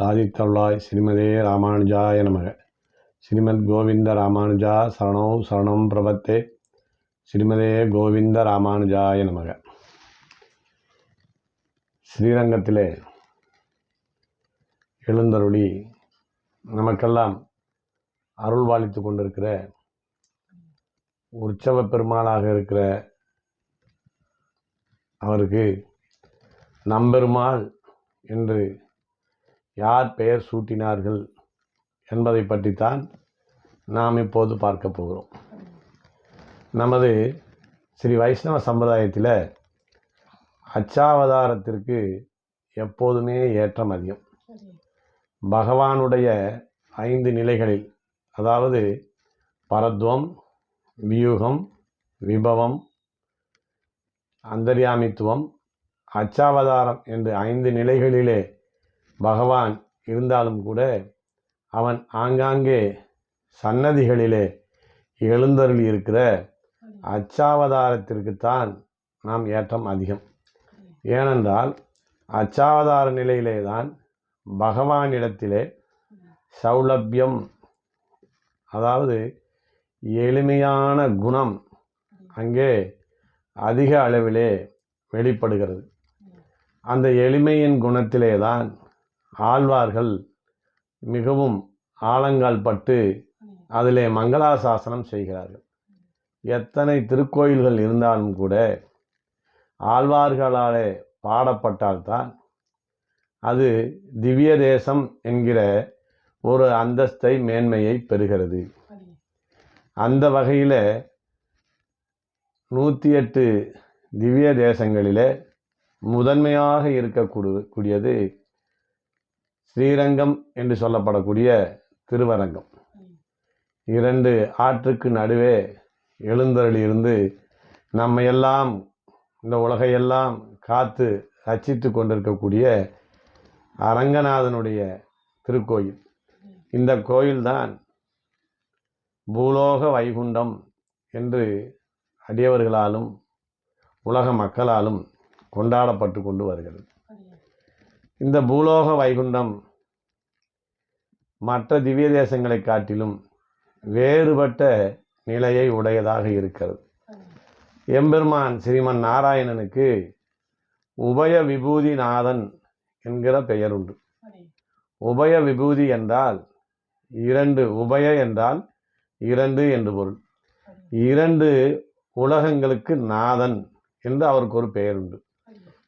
சாதித்தருளாய் ஸ்ரீமதே ராமானுஜாய நமக. ஸ்ரீமத் கோவிந்த ராமானுஜா சரணோ சரணம் பிரபத்தே. ஸ்ரீமதே கோவிந்த ராமானுஜாய நமக. ஸ்ரீரங்கத்திலே எழுந்தருளி நமக்கெல்லாம் அருள் அருள்வாளித்து கொண்டிருக்கிற உற்சவ பெருமாளாக இருக்கிற அவருக்கு நம்பெருமாள் என்று யார் பெயர் சூட்டினார்கள் என்பதை பற்றித்தான் நாம் இப்போது பார்க்க போகிறோம். நமது ஸ்ரீ வைஷ்ணவ சம்பிரதாயத்தில் அச்சாவதாரத்திற்கு எப்போதுமே ஏற்றம் அதிகம். பகவானுடைய ஐந்து நிலைகளில் அதாவது பரத்வம் வியூகம் விபவம் அந்தர்யாமித்துவம் அச்சாவதாரம் என்று ஐந்து நிலைகளிலே பகவான் இருந்தாலும் கூட அவன் ஆங்காங்கே சன்னதிகளிலே எழுந்தருளி இருக்கிற அச்சாவதாரத்திற்குத்தான் நாம் ஏற்றம் அதிகம். ஏனென்றால் அச்சாவதார நிலையிலே தான் பகவானிடத்திலே சௌலபியம் அதாவது எளிமையான குணம் அங்கே அதிக அளவிலே வெளிப்படுகிறது. அந்த எளிமையின் குணத்திலே தான் ஆழ்வார்கள் மிகவும் ஆழங்கால் பட்டு அதிலே மங்களாசாசனம் செய்கிறார்கள். எத்தனை திருக்கோயில்கள் இருந்தாலும் கூட ஆழ்வார்களாலே பாடப்பட்டால்தான் அது திவ்ய தேசம் என்கிற ஒரு அந்தஸ்தை மேன்மையை பெறுகிறது. அந்த வகையில் நூற்றி எட்டு திவ்ய தேசங்களிலே முதன்மையாக இருக்கக்கூடு கூடியது ஸ்ரீரங்கம் என்று சொல்லப்படக்கூடிய திருவரங்கம். இரண்டு ஆற்றுக்கு நடுவே எழுந்தருளியிருந்து நம்மையெல்லாம் இந்த உலகையெல்லாம் காத்து ரச்சித்து கொண்டிருக்கக்கூடிய அரங்கநாதனுடைய திருக்கோயில். இந்த கோயில்தான் பூலோக வைகுண்டம் என்று அடியவர்களாலும் உலக மக்களாலும் கொண்டாடப்பட்டு கொண்டு வருகிறது. இந்த பூலோக வைகுண்டம் மற்ற திவ்ய தேசங்களை காட்டிலும் வேறுபட்ட நிலையை உடையதாக இருக்கிறது. எம்பெருமான் ஸ்ரீமன் நாராயணனுக்கு உபய விபூதி நாதன் என்கிற பெயர் உண்டு. உபய விபூதி என்றால் இரண்டு உபய என்றால் இரண்டு என்று பொருள். இரண்டு உலகங்களுக்கு நாதன் என்று அவருக்கு ஒரு பெயர் உண்டு.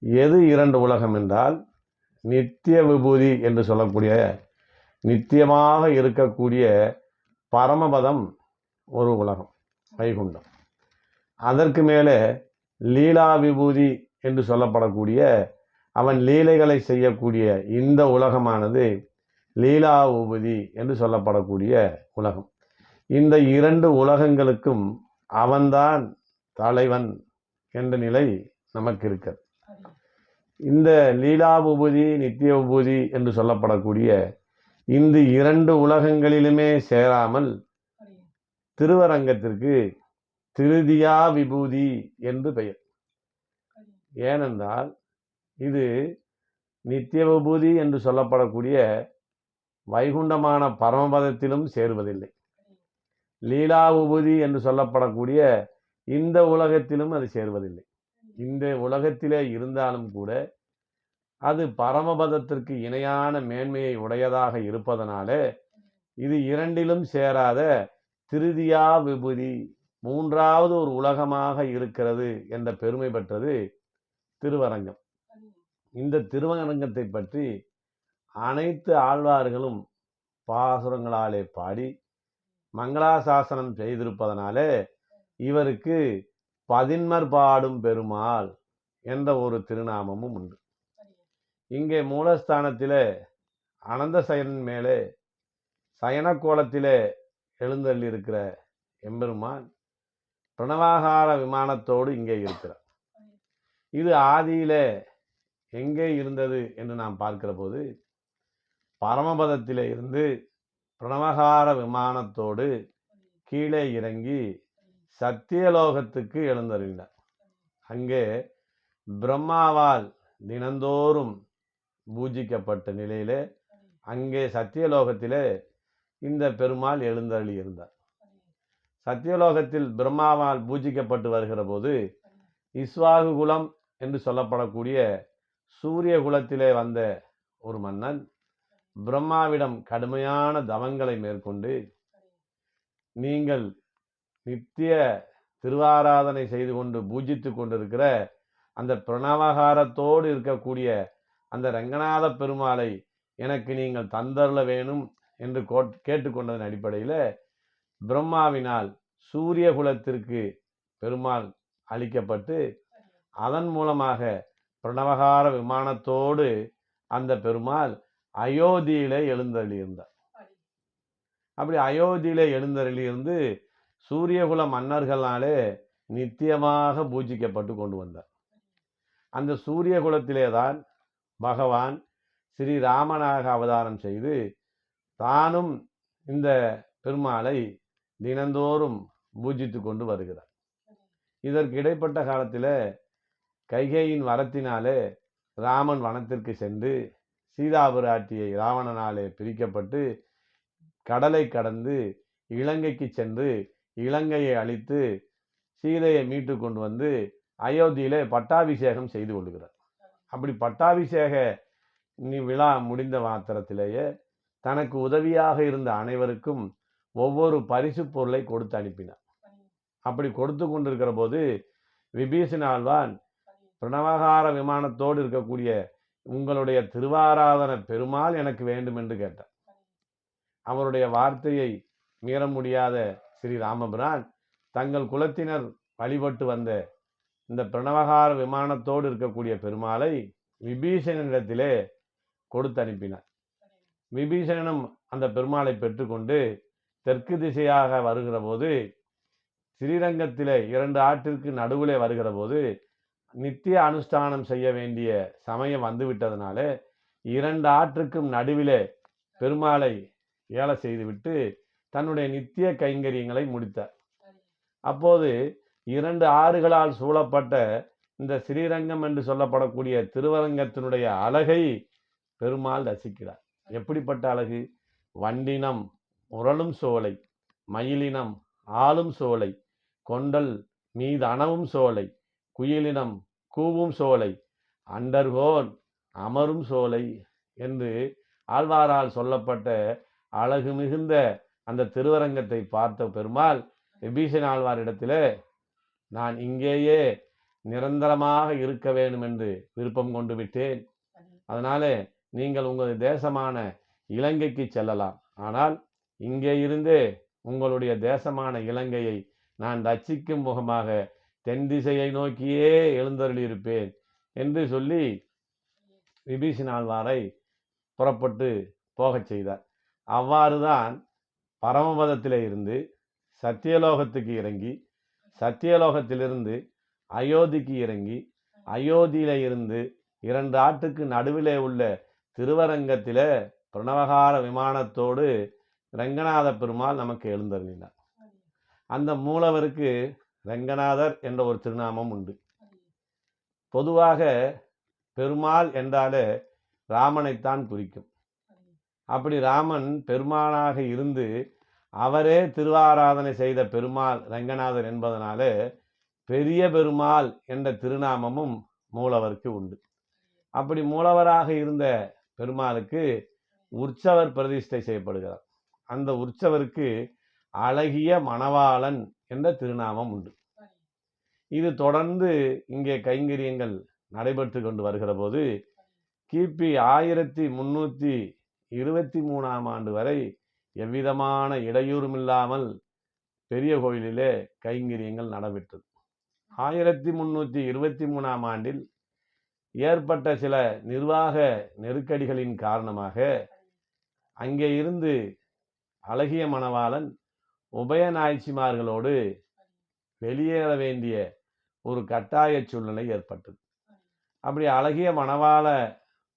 எது இரண்டு உலகம் என்றால் நித்திய விபூதி என்று சொல்லக்கூடிய நித்தியமாக இருக்கக்கூடிய பரமபதம் ஒரு உலகம் வைகுண்டம். அதற்கு மேலே லீலா விபூதி என்று சொல்லப்படக்கூடிய அவன் லீலைகளை செய்யக்கூடிய இந்த உலகமானது லீலா விபூதி என்று சொல்லப்படக்கூடிய உலகம். இந்த இரண்டு உலகங்களுக்கும் அவன்தான் தலைவன் என்ற நிலை நமக்கு இருக்கிறது. இந்த லீலா நித்திய விபூதி என்று சொல்லப்படக்கூடிய இந்த இரண்டு உலகங்களிலுமே சேராமல் திருவரங்கத்திற்கு திருதியா விபூதி என்று பெயர். ஏனென்றால் இது நித்திய விபூதி என்று சொல்லப்படக்கூடிய வைகுண்டமான பரமபதத்திலும் சேருவதில்லை. லீலா விபூதி என்று சொல்லப்படக்கூடிய இந்த உலகத்திலும் அது சேருவதில்லை. இந்த உலகத்திலே இருந்தாலும் கூட அது பரமபதத்திற்கு இணையான மேன்மையை உடையதாக இருப்பதனாலே இது இரண்டிலும் சேராத திருதியா விபூதி மூன்றாவது ஒரு உலகமாக இருக்கிறது என்ற பெருமை பெற்றது திருவரங்கம். இந்த திருவரங்கத்தை பற்றி அனைத்து ஆழ்வார்களும் பாசுரங்களாலே பாடி மங்களாசாசனம் செய்திருப்பதனாலே இவருக்கு பதின்மர் பாடும் பெருமாள் என்ற ஒரு திருநாமமும் உண்டு. இங்கே மூலஸ்தானத்திலே அனந்த சயனின் மேலே சயன கோலத்திலே எழுந்தள்ளிருக்கிற எம்பெருமான் பிரணவாகார விமானத்தோடு இங்கே இருக்கிறார். இது ஆதியிலே எங்கே இருந்தது என்று நாம் பார்க்கிற போது பரமபதத்திலே இருந்து பிரணவகார விமானத்தோடு கீழே இறங்கி சத்தியலோகத்துக்கு எழுந்தருளினார். அங்கே பிரம்மாவால் தினந்தோறும் பூஜிக்கப்பட்ட நிலையிலே அங்கே சத்தியலோகத்திலே இந்த பெருமாள் எழுந்தருளி இருந்தார். சத்தியலோகத்தில் பிரம்மாவால் பூஜிக்கப்பட்டு வருகிற போது இஸ்வாகு குலம் என்று சொல்லப்படக்கூடிய சூரிய குலத்திலே வந்த ஒரு மன்னன் பிரம்மாவிடம் கடுமையான தவங்களை மேற்கொண்டு நீங்கள் நித்திய திருவாராதனை செய்து கொண்டு பூஜித்து கொண்டிருக்கிற அந்த பிரணவகாரத்தோடு இருக்கக்கூடிய அந்த ரங்கநாத பெருமாளை எனக்கு நீங்கள் தந்தரல வேணும் என்று கோட்- கேட்டுக்கொண்டதன் அடிப்படையில் பிரம்மாவினால் சூரிய குலத்திற்கு பெருமாள் அளிக்கப்பட்டு அதன் மூலமாக பிரணவகார விமானத்தோடு அந்த பெருமாள் அயோத்தியிலே எழுந்தருளியிருந்தார். அப்படி அயோத்தியிலே எழுந்தருளியிருந்து சூரியகுல மன்னர்களாலே நித்தியமாக பூஜிக்கப்பட்டு கொண்டு வந்தார். அந்த சூரிய குலத்திலே தான் பகவான் ஸ்ரீராமனாக அவதாரம் செய்து தானும் இந்த பெருமாளை தினந்தோறும் பூஜித்து கொண்டு வருகிறார். இதற்கு இடைப்பட்ட காலத்தில் கைகேயின் வரத்தினாலே ராமன் வனத்திற்கு சென்று சீதாபுராட்டியை ராவணனாலே பிரிக்கப்பட்டு கடலை கடந்து இலங்கைக்கு சென்று இலங்கையை அழித்து சீதையை மீட்டு கொண்டு வந்து அயோத்தியிலே பட்டாபிஷேகம் செய்து கொள்கிறார். அப்படி பட்டாபிஷேக நி- விழா முடிந்த மாத்திரத்திலேயே தனக்கு உதவியாக இருந்த அனைவருக்கும் ஒவ்வொரு பரிசு பொருளை கொடுத்து அனுப்பினார். அப்படி கொடுத்து கொண்டிருக்கிற போது விபீஷண ஆழ்வான் பிரணவகார விமானத்தோடு இருக்கக்கூடிய உங்களுடைய திருவாராதன பெருமாள் எனக்கு வேண்டும் என்று கேட்டார். அவருடைய வார்த்தையை மீற முடியாத ஸ்ரீ ராமபிரான் தங்கள் குலத்தினர் வழிபட்டு வந்த இந்த பிரணவகார விமானத்தோடு இருக்கக்கூடிய பெருமாளை விபீஷணனிடத்திலே கொடுத்து அனுப்பினார். விபீஷணனும் அந்த பெருமாளை பெற்றுக்கொண்டு தெற்கு திசையாக வருகிற போது ஸ்ரீரங்கத்திலே இரண்டு ஆற்றிற்கு நடுவிலே வருகிற போது நித்திய அனுஷ்டானம் செய்ய வேண்டிய சமயம் வந்துவிட்டதுனால இரண்டு ஆற்றுக்கும் நடுவிலே பெருமாளை ஏல செய்துவிட்டு தன்னுடைய நித்திய கைங்கரியங்களை முடித்தார். அப்போது இரண்டு ஆறுகளால் சூழப்பட்ட இந்த ஸ்ரீரங்கம் என்று சொல்லப்படக்கூடிய திருவரங்கத்தினுடைய அழகை பெருமாள் ரசிக்கிறார். எப்படிப்பட்ட அழகு? வண்டினம் உரளும் சோலை மயிலினம் ஆளும் சோலை கொண்டல் மீது அணவும் சோலை குயிலினம் கூவும் சோலை அண்டர்கோன் அமரும் சோலை என்று ஆழ்வாரால் சொல்லப்பட்ட அழகு மிகுந்த அந்த திருவரங்கத்தை பார்த்த பெருமாள் விபீஷண ஆழ்வாரிடத்தில் நான் இங்கேயே நிரந்தரமாக இருக்க வேண்டும் என்று விருப்பம் கொண்டு விட்டேன். அதனால நீங்கள் உங்கள் தேசமான இலங்கைக்கு செல்லலாம். ஆனால் இங்கே இருந்தே உங்களுடைய தேசமான இலங்கையை நான் ரட்சிக்கும் முகமாக தென் திசையை நோக்கியே எழுந்தருளியிருப்பேன் என்று சொல்லி விபீஷன் ஆழ்வாரை புறப்பட்டு போகச் செய்தார். அவ்வாறுதான் பரமபதத்திலே இருந்து சத்தியலோகத்துக்கு இறங்கி சத்தியலோகத்திலிருந்து அயோத்திக்கு இறங்கி அயோத்தியில இருந்து இரண்டு ஆட்டுக்கு நடுவிலே உள்ள திருவரங்கத்தில் பிரணவகார விமானத்தோடு ரங்கநாத பெருமாள் நமக்கு எழுந்தருளினார். அந்த மூலவருக்கு ரங்கநாதர் என்ற ஒரு திருநாமம் உண்டு. பொதுவாக பெருமாள் என்றாலே ராமனைத்தான் குறிக்கும். அப்படி ராமன் பெருமானாக இருந்து அவரே திருவாராதனை செய்த பெருமாள் ரங்கநாதர் என்பதனாலே பெரிய பெருமாள் என்ற திருநாமமும் மூலவருக்கு உண்டு. அப்படி மூலவராக இருந்த பெருமாளுக்கு உற்சவர் பிரதிஷ்டை செய்யப்படுகிறார். அந்த உற்சவருக்கு அழகிய மணவாளன் என்ற திருநாமம் உண்டு. இது தொடர்ந்து இங்கே கைங்கரியங்கள் நடைபெற்று கொண்டு வருகிற போது கிபி ஆயிரத்தி முன்னூற்றி இருபத்தி மூணாம் ஆண்டு வரை எவ்விதமான இடையூறும் இல்லாமல் பெரிய கோயிலிலே கைங்கரியங்கள் நடைபெற்றது. ஆயிரத்தி முன்னூற்றி இருபத்தி மூணாம் ஆண்டில் ஏற்பட்ட சில நிர்வாக நெருக்கடிகளின் காரணமாக அங்கே இருந்து அழகிய மணவாளன் உபயநாய்ச்சிமார்களோடு வெளியேற வேண்டிய ஒரு கட்டாய சூழ்நிலை ஏற்பட்டது. அப்படி அழகிய மணவாள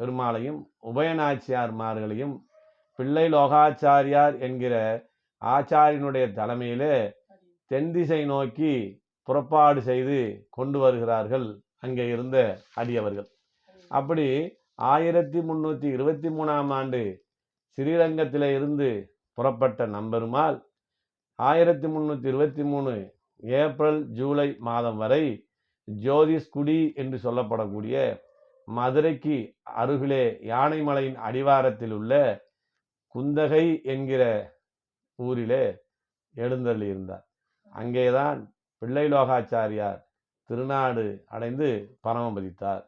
பெருமாளையும் உபயநாச்சியார்மார்களையும் பிள்ளை லோகாச்சாரியார் என்கிற ஆச்சாரியனுடைய தலைமையிலே தென் திசை நோக்கி புறப்பாடு செய்து கொண்டு வருகிறார்கள். அங்கே இருந்த அடியவர்கள். அப்படி ஆயிரத்தி முன்னூற்றி இருபத்தி மூணாம் ஆண்டு ஸ்ரீரங்கத்தில் இருந்து புறப்பட்ட நம்பெருமாள் ஆயிரத்தி முந்நூற்றி இருபத்தி மூணு ஏப்ரல் ஜூலை மாதம் வரை ஜோதிஷ்குடி என்று சொல்லப்படக்கூடிய மதுரைக்கு அருகிலே யானைமலையின் அடிவாரத்தில் உள்ள குந்தகை என்கிற ஊரிலே எழுந்தள்ளி இருந்தார். பிள்ளை லோகாச்சாரியார் திருநாடு அடைந்து பரமபதித்தார்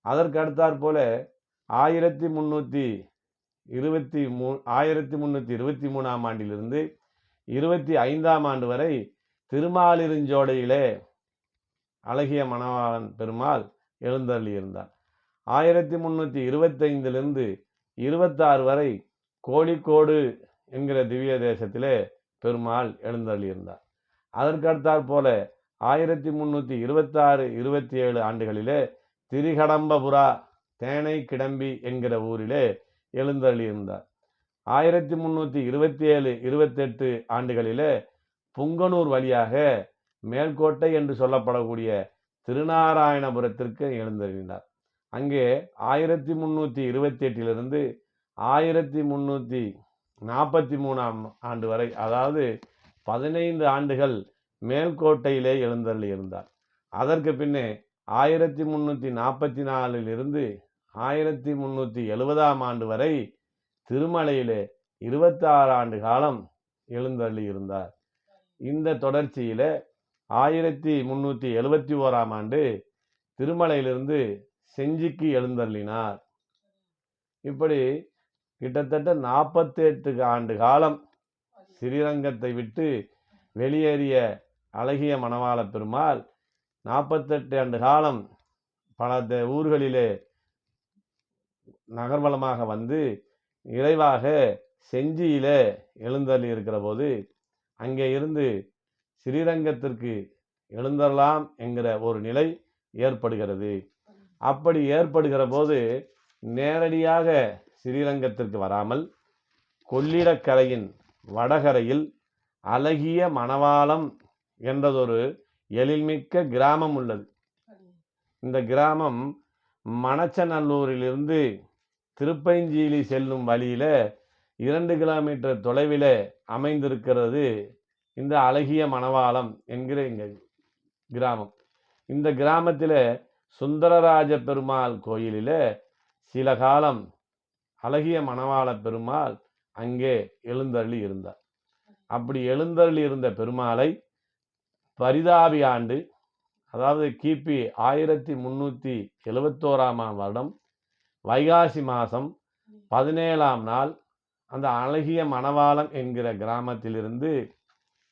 அதற்கு அடுத்தாற் போல ஆயிரத்தி முன்னூற்றி இருபத்தி மூ ஆயிரத்தி முன்னூற்றி இருபத்தி மூணாம் ஆண்டிலிருந்து இருபத்தி ஐந்தாம் ஆண்டு வரை திருமாலிருஞ்சோடையிலே அழகிய மணவாளன் பெருமாள் எழுந்தள்ளியிருந்தார் ஆயிரத்தி முன்னூற்றி இருபத்தைந்திலிருந்து இருபத்தாறு வரை கோழிக்கோடு என்கிற திவ்ய தேசத்திலே பெருமாள் எழுந்தள்ளியிருந்தார் அதற்கடுத்தாற் போல ஆயிரத்தி முன்னூற்றி இருபத்தாறு இருபத்தி ஏழு ஆண்டுகளிலே திரிகடம்பபுரா தேனை கிடம்பி என்கிற ஊரிலே எழுந்தள்ளியிருந்தார் ஆயிரத்தி முன்னூற்றி இருபத்தி ஏழு இருபத்தெட்டு ஆண்டுகளிலே புங்கனூர் வழியாக மேல்கோட்டை என்று சொல்லப்படக்கூடிய திருநாராயணபுரத்திற்கு எழுந்தறிந்தார் அங்கே ஆயிரத்தி முன்னூற்றி இருபத்தி எட்டிலிருந்து ஆயிரத்தி முன்னூற்றி நாற்பத்தி மூணாம் ஆண்டு வரை அதாவது பதினைந்து ஆண்டுகள் மேல்கோட்டையிலே எழுந்தள்ளி இருந்தார் அதற்கு பின்னே ஆயிரத்தி முன்னூற்றி நாற்பத்தி நாலிலிருந்து ஆயிரத்தி முந்நூற்றி எழுபதாம் ஆண்டு வரை திருமலையிலே இருபத்தாறு ஆண்டு காலம் எழுந்தள்ளி இருந்தார் இந்த தொடர்ச்சியில் ஆயிரத்தி முன்னூற்றி எழுபத்தி ஓராம் ஆண்டு திருமலையிலிருந்து செஞ்சிக்கு எழுந்தள்ளினார் இப்படி கிட்டத்தட்ட நாற்பத்தி எட்டு ஆண்டு காலம் ஸ்ரீரங்கத்தை விட்டு வெளியேறிய அழகிய மணவாள பெருமாள் நாற்பத்தெட்டு ஆண்டு காலம் பல த- ஊர்களிலே நகர்வலமாக வந்து நிறைவாக செஞ்சியில எழுந்தள்ளி இருக்கிற போது அங்கே இருந்து ஸ்ரீரங்கத்திற்கு எழுந்தரலாம் என்கிற ஒரு நிலை ஏற்படுகிறது. அப்படி ஏற்படுகிற போது நேரடியாக ஸ்ரீரங்கத்திற்கு வராமல் கொள்ளிடக்கரையின் வடகரையில் அழகிய மணவாளம் என்றதொரு எழில்மிக்க கிராமம் உள்ளது. இந்த கிராமம் மணச்சநல்லூரிலிருந்து திருப்பைஞ்சீலி செல்லும் வழியில் இரண்டு கிலோமீட்டர் தொலைவில் அமைந்திருக்கிறது இந்த அழகிய மணவாளம் என்கிற எங்கள் கிராமம். இந்த கிராமத்தில் சுந்தரராஜ பெருமாள் கோயிலில் சில காலம் அழகிய மணவாள பெருமாள் அங்கே எழுந்தருளி இருந்தார். அப்படி எழுந்தருளி இருந்த பெருமாளை பரிதாபி ஆண்டு அதாவது கிபி ஆயிரத்தி முன்னூற்றி எழுவத்தோராம் வருடம் வைகாசி மாதம் பதினேழாம் நாள் அந்த அழகிய மணவாளம் என்கிற கிராமத்திலிருந்து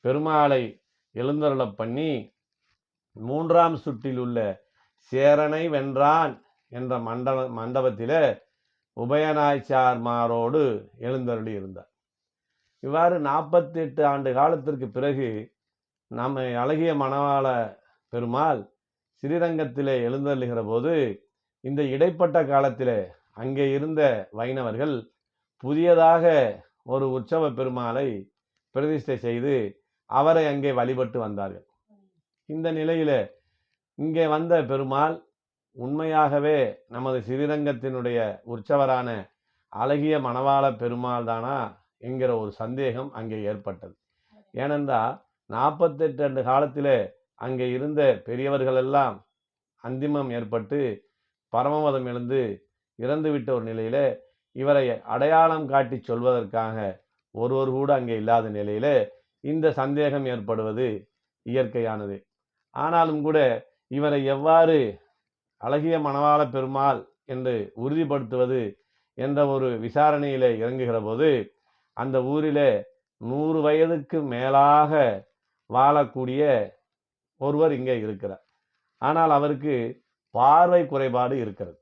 பெருமாளை எழுந்தருளப் பண்ணி மூன்றாம் சுற்றில் உள்ள சேரனை வென்றான் என்ற மண்டப மண்டபத்தில் உபயநாய்ச்சார்மாரோடு எழுந்தருளி இருந்தார். இவ்வாறு நாற்பத்தி எட்டு ஆண்டு காலத்திற்கு பிறகு நம்ம அழகிய மணவாள பெருமாள் ஸ்ரீரங்கத்திலே எழுந்தருளுகிற போது இந்த இடைப்பட்ட காலத்திலே அங்கே இருந்த வைணவர்கள் புதியதாக ஒரு உற்சவ பெருமாளை பிரதிஷ்டை செய்து அவரை அங்கே வழிபட்டு வந்தார்கள். இந்த நிலையில இங்கே வந்த பெருமாள் உண்மையாகவே நமது சிறிரங்கத்தினுடைய உற்சவரான அழகிய மணவாள பெருமாள் தானா என்கிற ஒரு சந்தேகம் அங்கே ஏற்பட்டது. ஏனென்றால் நாற்பத்தெட்டு ஆண்டு காலத்தில் அங்கே இருந்த பெரியவர்களெல்லாம் அந்திமம் ஏற்பட்டு பரமவதம் எழுந்து இறந்துவிட்ட ஒரு நிலையில் இவரை அடையாளம் காட்டி சொல்வதற்காக ஒருவர் கூட அங்கே இல்லாத நிலையில் இந்த சந்தேகம் ஏற்படுவது இயற்கையானது. ஆனாலும் கூட இவரை எவ்வாறு அழகிய மணவாள பெருமாள் என்று உறுதிப்படுத்துவது என்ற ஒரு விசாரணையிலே இறங்குகிற போது அந்த ஊரிலே நூறு வயதுக்கு மேலாக வாழக்கூடிய ஒருவர் இங்கே இருக்கிறார். ஆனால் அவருக்கு பார்வை குறைபாடு இருக்கிறது.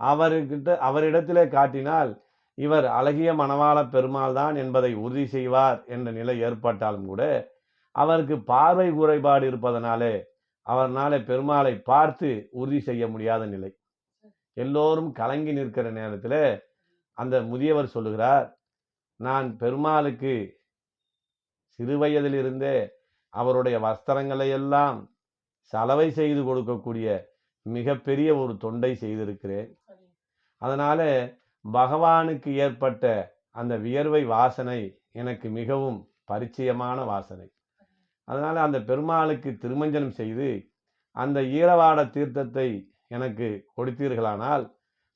அவர்கிட்ட அவரிடத்திலே காட்டினால் இவர் அழகிய மணவாள பெருமாள் தான் என்பதை உறுதி செய்வார் என்ற நிலை ஏற்பட்டாலும் கூட அவருக்கு பார்வை குறைபாடு இருப்பதனாலே அவர்னால பெருமாளை பார்த்து உறுதி செய்ய முடியாத நிலை. எல்லோரும் கலங்கி நிற்கிற நேரத்தில் அந்த முதியவர் சொல்லுகிறார் நான் பெருமாளுக்கு சிறுவயதிலிருந்தே அவருடைய வஸ்திரங்களை எல்லாம் சலவை செய்து கொடுக்கக்கூடிய மிகப்பெரிய ஒரு தொண்டை செய்திருக்கிறேன். அதனால பகவானுக்கு ஏற்பட்ட அந்த வியர்வை வாசனை எனக்கு மிகவும் பரிச்சயமான வாசனை. அதனால் அந்த பெருமாளுக்கு திருமஞ்சனம் செய்து அந்த ஈரவாட தீர்த்தத்தை எனக்கு கொடுத்தீர்களானால்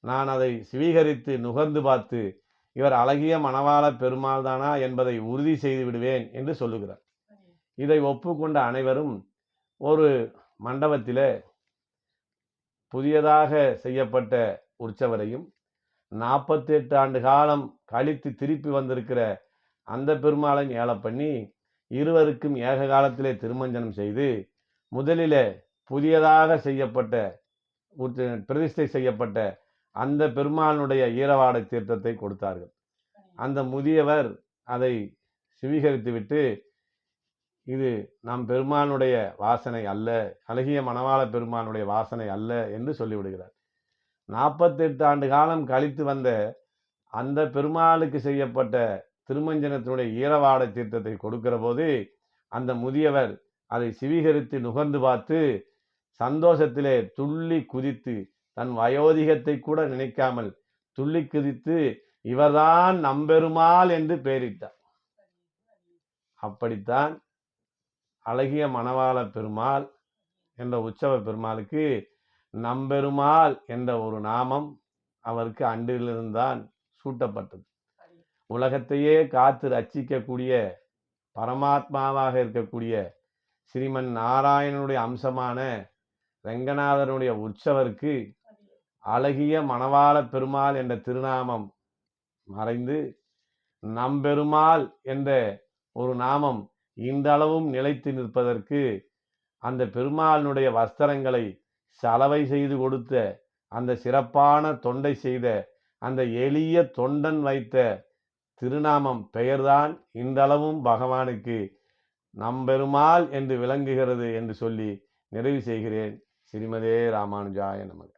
நான் அதை சுவீகரித்து நுகர்ந்து பார்த்து இவர் அழகிய மணவாள பெருமாள் தானா என்பதை உறுதி செய்து விடுவேன் என்று சொல்லுகிறார். இதை ஒப்புக்கொண்ட அனைவரும் ஒரு மண்டபத்தில் புதியதாக செய்யப்பட்ட உற்சவரையும் நாற்பத்தி எட்டு ஆண்டு காலம் கழித்து திருப்பி வந்திருக்கிற அந்த பெருமாளையும் ஏல பண்ணி இருவருக்கும் ஏக காலத்திலே திருமஞ்சனம் செய்து முதலிலே புதியதாக செய்யப்பட்ட பிரதிஷ்டை செய்யப்பட்ட அந்த பெருமானுடைய ஈரவாடை தீர்த்தத்தை கொடுத்தார்கள். அந்த முதியவர் அதை சுவீகரித்துவிட்டு இது நம் பெருமானுடைய வாசனை அல்ல அழகிய மணவாள பெருமானுடைய வாசனை அல்ல என்று சொல்லிவிடுகிறார். நாற்பத்தெட்டு ஆண்டு காலம் கழித்து வந்த அந்த பெருமாளுக்கு செய்யப்பட்ட திருமஞ்சனத்தினுடைய ஈரவாட தீர்த்தத்தை கொடுக்கிற போது அந்த முதியவர் அதை சிவீகரித்து நுகர்ந்து பார்த்து சந்தோஷத்திலே துள்ளி குதித்து தன் வயோதிகத்தை கூட நினைக்காமல் துள்ளி குதித்து இவர்தான் நம்பெருமாள் என்று பெயரிட்டார். அப்படித்தான் அழகிய மணவாள பெருமாள் என்ற உற்சவ பெருமாளுக்கு நம்பெருமாள் என்ற ஒரு நாமம் அவருக்கு அன்றிலிருந்தான் சூட்டப்பட்டது. உலகத்தையே காத்து ரட்சிக்கக்கூடிய பரமாத்மாவாக இருக்கக்கூடிய ஸ்ரீமன் நாராயணனுடைய அம்சமான ரங்கநாதனுடைய உற்சவருக்கு அழகிய மணவாள பெருமாள் என்ற திருநாமம் மறைந்து நம்பெருமாள் என்ற ஒரு நாமம் இன்றளவும் நிலைத்து நிற்பதற்கு அந்த பெருமாளினுடைய வஸ்திரங்களை சலவை செய்து கொடுத்த அந்த சிறப்பான தொண்டை செய்த அந்த எளிய தொண்டன் வைத்த திருநாமம் பெயர்தான் இன்றளவும் பகவானுக்கு நம்பெருமாள் என்று விளங்குகிறது என்று சொல்லி நிறைவு செய்கிறேன். ஸ்ரீமதே ராமானுஜாய நமக.